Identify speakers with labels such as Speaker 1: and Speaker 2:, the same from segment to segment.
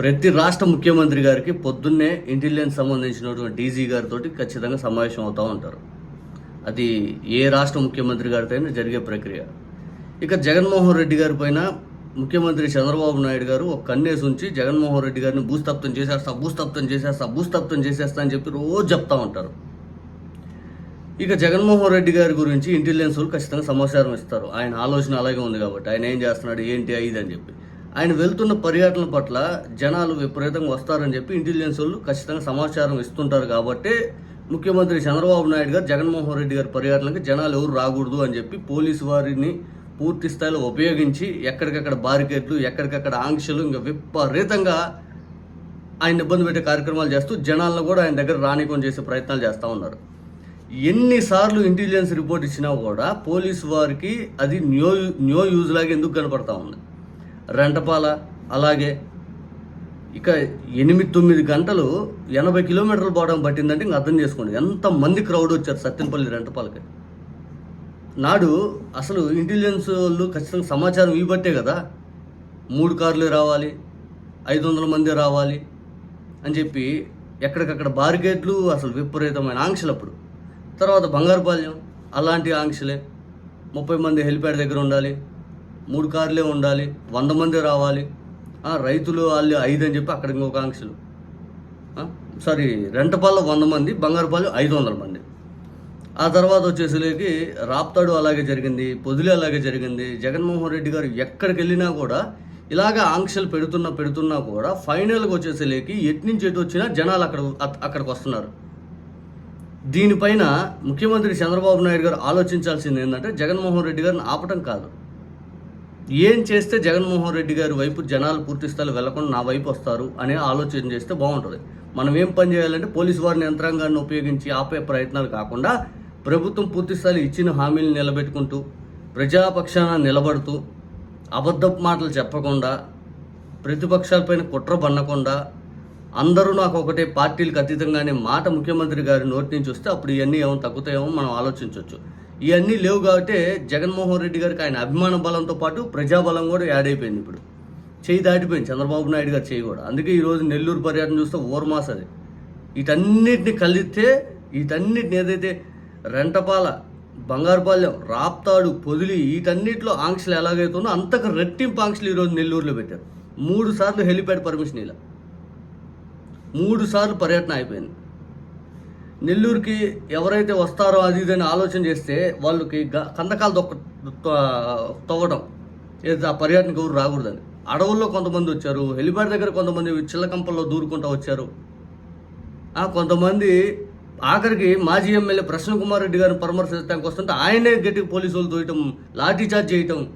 Speaker 1: ప్రతి రాష్ట్ర ముఖ్యమంత్రి గారికి పొద్దున్నే ఇంటెలిజెన్స్ సంబంధించినటువంటి డీజీ గారితో ఖచ్చితంగా సమావేశం అవుతూ ఉంటారు. అది ఏ రాష్ట్ర ముఖ్యమంత్రి గారితో అయినా జరిగే ప్రక్రియ. ఇక జగన్మోహన్ రెడ్డి గారి పైన ముఖ్యమంత్రి చంద్రబాబు నాయుడు గారు ఒక కన్నేసి ఉంచి జగన్మోహన్ రెడ్డి గారిని భూస్థాపితం చేసేస్తా భూస్థాపితం చేసేస్తా భూస్థాపితం చేసేస్తా అని చెప్పి రోజు చెప్తా ఉంటారు. ఇక జగన్మోహన్ రెడ్డి గారి గురించి ఇంటెలిజెన్స్ వాళ్ళు ఖచ్చితంగా సమాచారం ఇస్తారు. ఆయన ఆలోచన అలాగే ఉంది కాబట్టి ఆయన ఏం చేస్తున్నాడు ఏంటి ఇది అని చెప్పి. ఆయన వెళ్తున్న పర్యటన పట్ల జనాలు విపరీతంగా వస్తారని చెప్పి ఇంటెలిజెన్స్ వాళ్ళు ఖచ్చితంగా సమాచారం ఇస్తుంటారు కాబట్టి ముఖ్యమంత్రి చంద్రబాబు నాయుడు గారు జగన్మోహన్ రెడ్డి గారి పర్యటనకి జనాలు ఎవరు రాకూడదు అని చెప్పి పోలీసు వారిని పూర్తి స్థాయిలో ఉపయోగించి ఎక్కడికక్కడ బారికేడ్లు ఎక్కడికక్కడ ఆంక్షలు ఇంకా విపరీతంగా ఆయన ఇబ్బంది పెట్టే కార్యక్రమాలు చేస్తూ జనాలను కూడా ఆయన దగ్గర రానికం చేసే ప్రయత్నాలు చేస్తూ ఉన్నారు. ఎన్నిసార్లు ఇంటెలిజెన్స్ రిపోర్ట్ ఇచ్చినా కూడా పోలీసు వారికి అది న్యూ న్యో యూజ్ లాగా ఎందుకు కనపడతా ఉంది? రెంటపాల అలాగే ఇక ఎనిమిది తొమ్మిది గంటలు ఎనభై కిలోమీటర్లు పోవడం పట్టిందంటే ఇంక అర్థం చేసుకోండి. ఎంతమంది క్రౌడ్ వచ్చారు సత్యంపల్లి రెంటపాలకి? నాడు అసలు ఇంటెలిజెన్స్ వాళ్ళు ఖచ్చితంగా సమాచారం ఇవ్వబట్టే కదా. మూడు కార్లు రావాలి ఐదు వందల మంది రావాలి అని చెప్పి ఎక్కడికక్కడ బారిగేట్లు అసలు విపరీతమైన ఆంక్షలు అప్పుడు. తర్వాత బంగారుపాలెం అలాంటి ఆంక్షలే. ముప్పై మంది హెలిప్యాడ్ దగ్గర ఉండాలి. మూడు కార్లే ఉండాలి వంద మంది రావాలి. రైతులు వాళ్ళు ఐదు అని చెప్పి అక్కడ ఇంకొక ఆంక్షలు. సారీ రెంటపాల్లో వంద మంది బంగారుపాలు ఐదు వందల మంది. ఆ తర్వాత వచ్చేసరికి రాప్తాడు అలాగే జరిగింది పొదిలి అలాగే జరిగింది. జగన్మోహన్ రెడ్డి గారు ఎక్కడికి వెళ్ళినా కూడా ఇలాగ ఆంక్షలు పెడుతున్నా పెడుతున్నా కూడా ఫైనల్గా వచ్చేసరికి ఎటు నుంచి ఎటు వచ్చినా జనాలు అక్కడ అక్కడికి వస్తున్నారు. దీనిపైన ముఖ్యమంత్రి చంద్రబాబు నాయుడు గారు ఆలోచించాల్సింది ఏంటంటే జగన్మోహన్ రెడ్డి గారిని ఆపటం కాదు. ఏం చేస్తే జగన్మోహన్ రెడ్డి గారి వైపు జనాలు పూర్తి స్థాయిలో వెళ్ళకుండా నా వైపు వస్తారు అనే ఆలోచన చేస్తే బాగుంటుంది. మనం ఏం పని చేయాలంటే పోలీసు వారిని యంత్రాంగాన్ని ఉపయోగించి ఆపే ప్రయత్నాలు కాకుండా ప్రభుత్వం పూర్తి స్థాయిలో ఇచ్చిన హామీలు నిలబెట్టుకుంటూ ప్రజాపక్షాన నిలబడుతూ అబద్ధపు మాటలు చెప్పకుండా ప్రతిపక్షాలపైన కుట్ర బన్నకుండా అందరూ నాకు ఒకటే పార్టీలకు అతీతంగానే మాట ముఖ్యమంత్రి గారి నోటి నుంచి వస్తే అప్పుడు ఇవన్నీ ఏమో తగ్గుతాయేమో మనం ఆలోచించవచ్చు ఇవన్నీ లేవు కాబట్టి జగన్మోహన్ రెడ్డి గారికి ఆయన అభిమాన బలంతో పాటు ప్రజాబలం కూడా యాడ్ అయిపోయింది ఇప్పుడు. చేయి దాటిపోయింది చంద్రబాబు నాయుడు గారు చేయి కూడా. అందుకే ఈరోజు నెల్లూరు పర్యటన చూస్తే ఓర్మాస్ అది. వీటన్నిటిని కలిస్తే వీటన్నిటిని ఏదైతే రెంటపాల బంగారుపాలెం రాప్తాడు పొదిలి వీటన్నిటిలో ఆంక్షలు ఎలాగైతుందో అంతకు రెట్టింపు ఆంక్షలు ఈరోజు నెల్లూరులో పెట్టారు. మూడు సార్లు హెలిప్యాడ్ పర్మిషన్ ఇలా. మూడు సార్లు పర్యటన అయిపోయింది. నెల్లూరుకి ఎవరైతే వస్తారో అది ఇది అని ఆలోచన చేస్తే వాళ్ళకి గ- కందకాలు దొక్క తవ్వడం ఏది ఆ పర్యటనకు ఎవరు రాకూడదని. అడవుల్లో కొంతమంది వచ్చారు హెలిపాడ్ దగ్గర కొంతమంది చిల్లకంపల్లో దూరుకుంటూ వచ్చారు. ఆ, కొంతమంది ఆఖరికి మాజీ ఎమ్మెల్యే ప్రసన్న కుమార్ రెడ్డి గారిని పరామర్శించడానికి వస్తుంటే ఆయనే గట్టి పోలీసు వాళ్ళు తోయటం లాఠీ చార్జ్ చేయటం.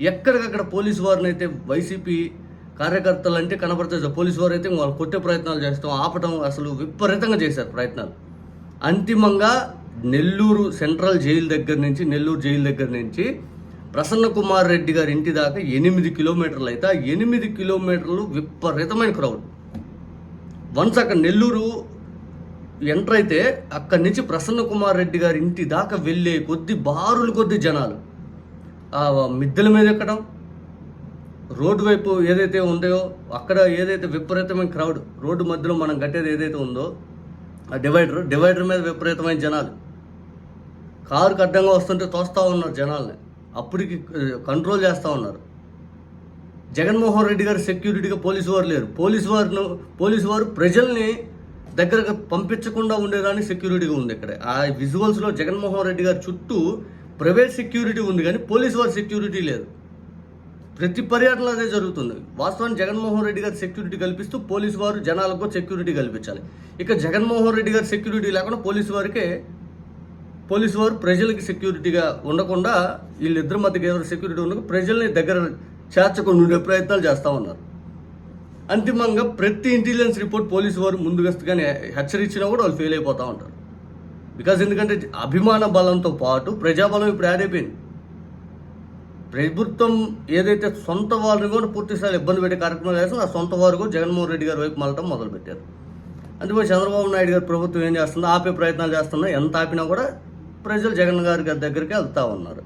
Speaker 1: ఎక్కడికక్కడ పోలీసు వారిని అయితే వైసీపీ కార్యకర్తలు అంటే కనబడుతుంది పోలీసు వారు అయితే వాళ్ళు కొట్టే ప్రయత్నాలు చేస్తాం. ఆపటం అసలు విపరీతంగా చేశారు ప్రయత్నాలు. అంతిమంగా నెల్లూరు సెంట్రల్ జైలు దగ్గర నుంచి నెల్లూరు జైలు దగ్గర నుంచి ప్రసన్న కుమార్ రెడ్డి గారి ఇంటి దాకా ఎనిమిది కిలోమీటర్లు అయితే ఆ ఎనిమిది కిలోమీటర్లు విపరీతమైన క్రౌడ్. వన్స్ అక్కడ నెల్లూరు ఎంటర్ అయితే అక్కడి నుంచి ప్రసన్న కుమార్ రెడ్డి గారి ఇంటి దాకా వెళ్ళే కొద్ది బారులు కొద్ది జనాలు. మిద్దెల మీద ఎక్కడం రోడ్డు వైపు ఏదైతే ఉందో అక్కడ ఏదైతే విపరీతమైన క్రౌడ్ రోడ్డు మధ్యలో మనం కట్టేది ఏదైతే ఉందో ఆ డివైడర్ డివైడర్ మీద విపరీతమైన జనాలు. కారుకి అడ్డంగా వస్తుంటే తోస్తూ ఉన్నారు జనాల్ని. అప్పటికి కంట్రోల్ చేస్తూ ఉన్నారు. జగన్మోహన్ రెడ్డి గారు సెక్యూరిటీగా పోలీసు వారు లేరు. పోలీసు వారిను పోలీసు వారు ప్రజల్ని దగ్గరకు పంపించకుండా ఉండేదాన్ని సెక్యూరిటీగా ఉంది ఇక్కడ. ఆ విజువల్స్లో జగన్మోహన్ రెడ్డి గారి చుట్టూ ప్రైవేట్ సెక్యూరిటీ ఉంది కానీ పోలీసు వారి సెక్యూరిటీ లేదు. ప్రతి పర్యటనలో అదే జరుగుతుంది. వాస్తవానికి జగన్మోహన్ రెడ్డి గారు సెక్యూరిటీ కల్పిస్తూ పోలీసు వారు జనాలకు సెక్యూరిటీ కల్పించాలి. ఇక జగన్మోహన్ రెడ్డి గారు సెక్యూరిటీ లేకుండా పోలీసు వారికే పోలీసు వారు ప్రజలకి సెక్యూరిటీగా ఉండకుండా వీళ్ళిద్దరి మధ్య ఎవరు సెక్యూరిటీ ఉండక ప్రజల్ని దగ్గర చేర్చకుండా ఉండే ప్రయత్నాలు చేస్తూ ఉన్నారు. అంతిమంగా ప్రతి ఇంటెలిజెన్స్ రిపోర్ట్ పోలీసు వారు ముందుగస్తుగానే హెచ్చరించినా కూడా వాళ్ళు ఫెయిల్ అయిపోతూ ఉంటారు. బికాజ్ ఎందుకంటే అభిమాన బలంతో పాటు ప్రజాబలం ఇప్పుడు యాడ్ అయిపోయింది. ప్రభుత్వం ఏదైతే సొంత వారిని కూడా పూర్తి స్థాయిలో ఇబ్బంది పెట్టే కార్యక్రమాలు చేస్తుందో ఆ సొంత వారు కూడా జగన్మోహన్ రెడ్డి గారి వైపు మళ్ళటం మొదలుపెట్టారు. అందుకే చంద్రబాబు నాయుడు గారి ప్రభుత్వం ఏం చేస్తుందో ఆపే ప్రయత్నాలు చేస్తున్నా ఎంత ఆపినా కూడా ప్రజలు జగన్ గారి దగ్గరికి వెళ్తా ఉన్నారు.